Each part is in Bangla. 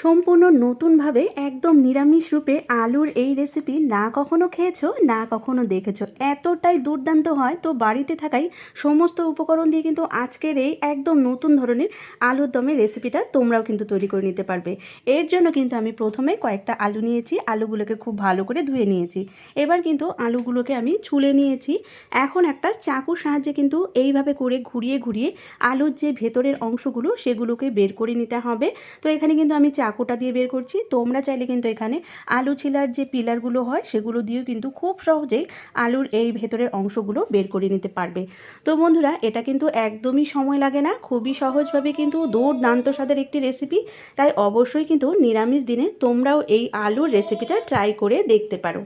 সম্পূর্ণ নতুনভাবে একদম নিরামিষ রূপে আলুর এই রেসিপি না কখনো খেয়েছো, না কখনো দেখেছ। এতটাই দুর্দান্ত হয় তো বাড়িতে থাকাই সমস্ত উপকরণ দিয়ে কিন্তু আজকের এই একদম নতুন ধরনের আলুর দমের রেসিপিটা তোমরাও কিন্তু তৈরি করে নিতে পারবে। এর জন্য কিন্তু আমি প্রথমে কয়েকটা আলু নিয়েছি, আলুগুলোকে খুব ভালো করে ধুয়ে নিয়েছি। এবার কিন্তু আলুগুলোকে আমি ছুলে নিয়েছি। এখন একটা চাকুর সাহায্যে কিন্তু এইভাবে করে ঘুরিয়ে ঘুরিয়ে আলুর যে ভেতরের অংশগুলো সেগুলোকে বের করে নিতে হবে। তো এখানে কিন্তু আমি চাকুটা দিয়ে বের করছি। তোমরা চাইলে কিন্তু এখানে আলু ছিলার যে পিলারগুলো হয়, সেগুলো দিয়েও কিন্তু খুব সহজেই আলুর এই ভেতরের অংশগুলো বের করে নিতে পারবে। তো বন্ধুরা, এটা কিন্তু একদমই সময় লাগে না। খুবই সহজভাবে কিন্তু দুর্দান্ত স্বাদের একটি রেসিপি তাই অবশ্যই কিন্তু নিরামিষ দিনে তোমরাও এই আলুর রেসিপিটা ট্রাই করে দেখতে পারো।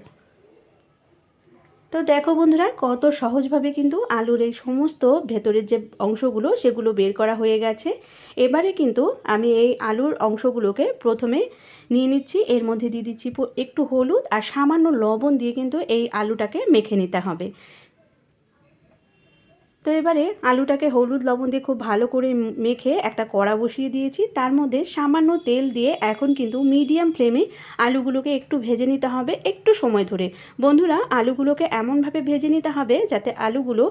তো দেখো বন্ধুরা, কত সহজভাবে কিন্তু আলুর এই সমস্ত ভেতরের যে অংশগুলো, সেগুলো বের করা হয়ে গেছে। এবারে কিন্তু আমি এই আলুর অংশগুলোকে প্রথমে নিয়ে নিচ্ছি। এর মধ্যে দিয়ে দিচ্ছি একটু হলুদ আর সামান্য লবণ দিয়ে কিন্তু এই আলুটাকে মেখে নিতে হবে। তো এবারে আলুটাকে হলুদ লবণ দিয়ে খুব ভালো করে মেখে একটা কড়া বসিয়ে দিয়েছি। তার মধ্যে সামান্য তেল দিয়ে এখন কিন্তু মিডিয়াম ফ্লেমে আলুগুলোকে একটু ভেজে নিতে হবে একটু সময় ধরে। বন্ধুরা, আলুগুলোকে এমনভাবে ভেজে নিতে হবে যাতে আলুগুলো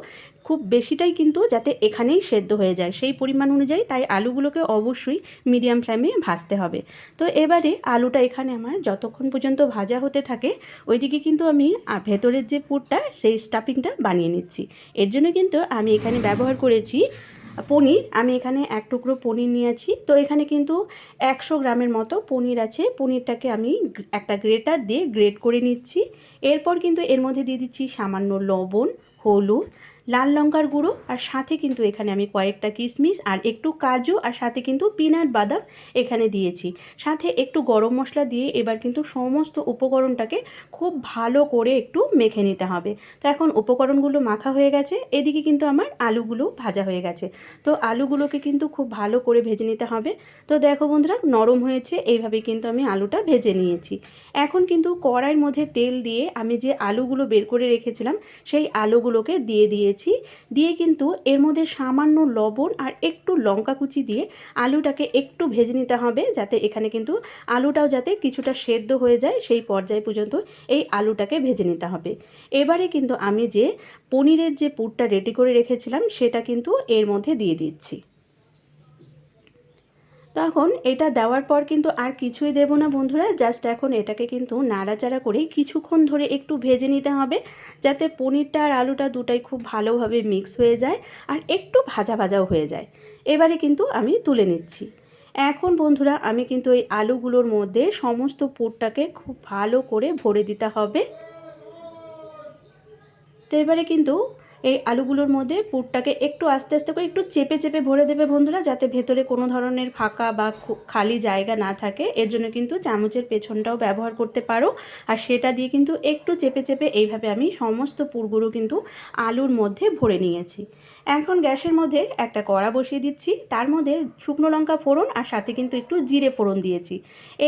খুব বেশিটাই কিন্তু যাতে এখানেই সেদ্ধ হয়ে যায়। সেই পরিমাণ অনুযায়ী তাই আলুগুলোকে অবশ্যই মিডিয়াম ফ্লেমে ভাজতে হবে। তো এবারে আলুটা এখানে আমার যতক্ষণ পর্যন্ত ভাজা হতে থাকে, ওইদিকে কিন্তু আমি ভেতরের যে পুরটা, সেই স্টাফিংটা বানিয়ে নিচ্ছি। এর জন্য কিন্তু আমি এখানে ব্যবহার করেছি পনির। আমি এখানে এক টুকরো পনির নিয়েছি। তো এখানে কিন্তু একশো গ্রামের মতো পনির আছে। পনিরটাকে আমি একটা গ্রেটার দিয়ে গ্রেট করে নিচ্ছি। এরপর কিন্তু এর মধ্যে দিয়ে দিচ্ছি সামান্য লবণ, হলুদ লাল লঙ্কার গুঁড়ো, আর সাথে কিন্তু এখানে আমি কয়েকটা কিশমিশ, আর একটু কাজু, আর সাথে কিন্তু পিনাট বাদাম এখানে দিয়েছি। সাথে একটু গরম মশলা দিয়ে এবার কিন্তু সমস্ত উপকরণটাকে খুব ভালো করে একটু মেখে নিতে হবে। তো এখন উপকরণগুলো মাখা হয়ে গেছে, এদিকে কিন্তু আমার আলুগুলো ভাজা হয়ে গেছে। তো আলুগুলোকে কিন্তু খুব ভালো করে ভেজে নিতে হবে। তো দেখো বন্ধুরা, নরম হয়েছে, এইভাবে কিন্তু আমি আলুটা ভেজে নিয়েছি। এখন কিন্তু কড়াইয়ের মধ্যে তেল দিয়ে আমি যে আলুগুলো বের করে রেখেছিলাম, সেই আলুগুলোকে দিয়ে দিয়ে দিয়েছি। দিয়ে কিন্তু এর মধ্যে সামান্য লবণ আর একটু লঙ্কা কুচি দিয়ে আলুটাকে একটু ভেজে নিতে হবে যাতে এখানে কিন্তু আলুটাও যাতে কিছুটা সেদ্ধ হয়ে যায় সেই পর্যায় পর্যন্ত এই আলুটাকে ভেজে নিতে হবে। এবারে কিন্তু আমি যে পনিরের যে পুরটা রেডি করে রেখেছিলাম সেটা কিন্তু এর মধ্যে দিয়ে দিচ্ছি। তখন এটা দেওয়ার পর কিন্তু আর কিছুই দেব না বন্ধুরা জাস্ট এখন এটাকে কিন্তু নাড়াচাড়া করে কিছুক্ষণ ধরে একটু ভেজে নিতে হবে, যাতে পনিরটা আর আলুটা দুটাই খুব ভালোভাবে মিক্স হয়ে যায় আর একটু ভাজা ভাজাও হয়ে যায়। এবারে কিন্তু আমি তুলে নিচ্ছি। এখন বন্ধুরা আমি কিন্তু এই আলুগুলোর মধ্যে সমস্ত পুরটাকে খুব ভালো করে ভরে দিতে হবে। তো এবারে কিন্তু এই আলুগুলোর মধ্যে পুরটাকে একটু আস্তে আস্তে করে একটু চেপে চেপে ভরে দেবে বন্ধুরা, যাতে ভেতরে কোনো ধরনের ফাঁকা বা খালি জায়গা না থাকে। এর জন্য কিন্তু চামচের পেছনটাও ব্যবহার করতে পারো। আর সেটা দিয়ে কিন্তু একটু চেপে চেপে এইভাবে আমি সমস্ত পুরগুলো কিন্তু আলুর মধ্যে ভরে নিয়েছি। এখন গ্যাসের মধ্যে একটা কড়া বসিয়ে দিচ্ছি। তার মধ্যে শুকনো লঙ্কা ফোড়ন আর সাথে কিন্তু একটু জিরে ফোড়ন দিয়েছি।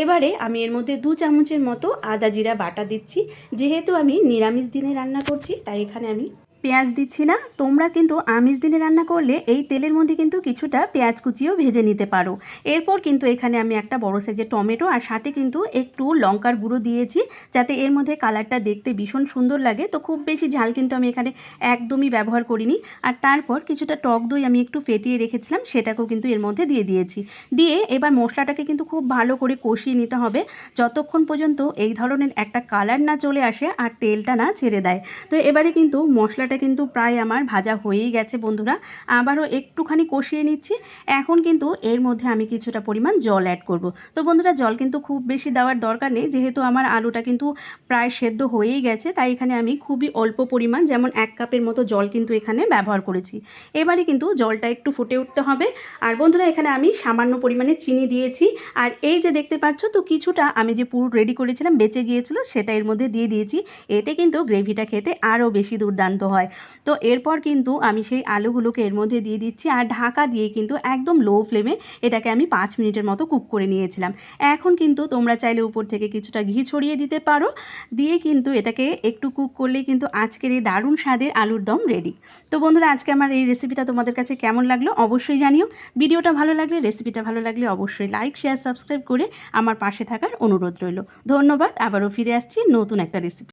এবারে আমি এর মধ্যে দু চামচের মতো আদা জিরা বাটা দিচ্ছি। যেহেতু আমি নিরামিষ দিনে রান্না করছি, তাই এখানে আমি পেঁয়াজ দিচ্ছি না, তোমরা কিন্তু আমিষ দিনে রান্না করলে এই তেলের মধ্যে কিন্তু কিছুটা পেঁয়াজ কুচিও ভেজে নিতে পারো। এরপর কিন্তু এখানে আমি একটা বড় সাইজের টমেটো আর সাথে কিন্তু একটু লঙ্কার গুঁড়ো দিয়েছি, যাতে এর মধ্যে কালারটা দেখতে ভীষণ সুন্দর লাগে। তো খুব বেশি ঝাল কিন্তু আমি এখানে একদমই ব্যবহার করিনি। আর তারপর কিছুটা টক দই আমি একটু ফেটিয়ে রেখেছিলাম, সেটাকেও কিন্তু এর মধ্যে দিয়ে দিয়েছি। দিয়ে এবার মশলাটাকে কিন্তু খুব ভালো করে কষিয়ে নিতে হবে, যতক্ষণ পর্যন্ত এই ধরনের একটা কালার না চলে আসে আর তেলটা না ছেড়ে দেয়। তো এবারে কিন্তু মশলাটা কিন্তু প্রায় আমার ভাজা হয়েই গেছে বন্ধুরা। আবারও একটুখানি কষিয়ে নিচ্ছি। এখন কিন্তু এর মধ্যে আমি কিছুটা পরিমাণ জল অ্যাড করব। তো বন্ধুরা, জল কিন্তু খুব বেশি দেওয়ার দরকার নেই। যেহেতু আমার আলুটা কিন্তু প্রায় সেদ্ধ হয়েই গেছে, তাই এখানে আমি খুবই অল্প পরিমাণ, যেমন এক কাপের মতো জল কিন্তু এখানে ব্যবহার করেছি। এবারে কিন্তু জলটা একটু ফুটে উঠতে হবে। আর বন্ধুরা, এখানে আমি সামান্য পরিমাণে চিনি দিয়েছি। আর এই যে দেখতে পাচ্ছ, তো কিছুটা আমি যে পুরো রেডি করেছিলাম, বেঁচে গিয়েছিল, সেটা এর মধ্যে দিয়ে দিয়েছি। এতে কিন্তু গ্রেভিটা খেতে আরও বেশি দুর্দান্ত হয়। যায়। তো এরপর কিন্তু আমি সেই আলুগুলোকে এর মধ্যে দিয়ে দিচ্ছি আর ঢাকা দিয়ে কিন্তু একদম লো ফ্লেমে এটাকে আমি পাঁচ মিনিটের মতো কুক করে নিয়েছিলাম। এখন কিন্তু তোমরা চাইলে উপর থেকে কিছুটা ঘি ছড়িয়ে দিতে পারো। দিয়ে কিন্তু এটাকে একটু কুক করলেই কিন্তু আজকের এই দারুণ স্বাদের আলুর দম রেডি তো বন্ধুরা, আজকে আমার এই রেসিপিটা তোমাদের কাছে কেমন লাগল অবশ্যই জানিও। ভিডিওটা ভালো লাগলে রেসিপিটা ভালো লাগলে অবশ্যই লাইক শেয়ার সাবস্ক্রাইব করে আমার পাশে থাকার অনুরোধ রইল। ধন্যবাদ, আবারও ফিরে আসছি নতুন একটা রেসিপি